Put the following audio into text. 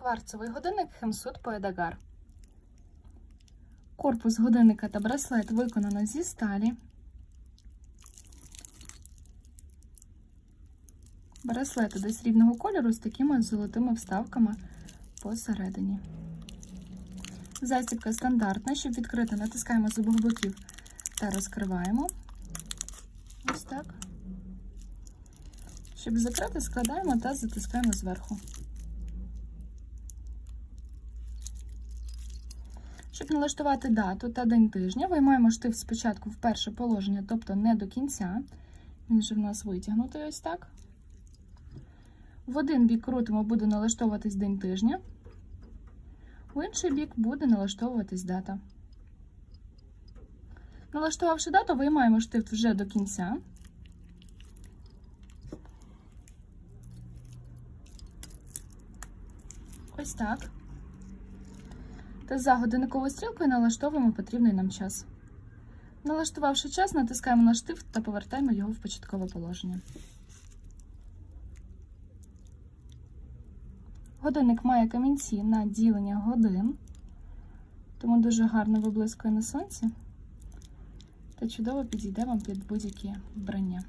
Кварцевий годинник Хемсуд Поедагар. Корпус годинника та браслет виконано зі сталі. Браслет іде срібного кольору з такими золотими вставками посередині. Застібка стандартна, щоб відкрити, натискаємо з обох боків та розкриваємо. Ось так. Щоб закрити, складаємо та затискаємо зверху. Щоб налаштувати дату та день тижня, виймаємо штифт спочатку в перше положення, тобто не до кінця. Він же в нас витягнутий ось так. В один бік крутимо, буде налаштовуватись день тижня. В інший бік буде налаштовуватись дата. Налаштувавши дату, виймаємо штифт вже до кінця. Ось так. Та за годинниковою стрілкою налаштовуємо потрібний нам час. Налаштувавши час, натискаємо на штифт та повертаємо його в початкове положення. Годинник має камінці на ділення годин, тому дуже гарно виблискує на сонці та чудово підійде вам під будь-які вбрання.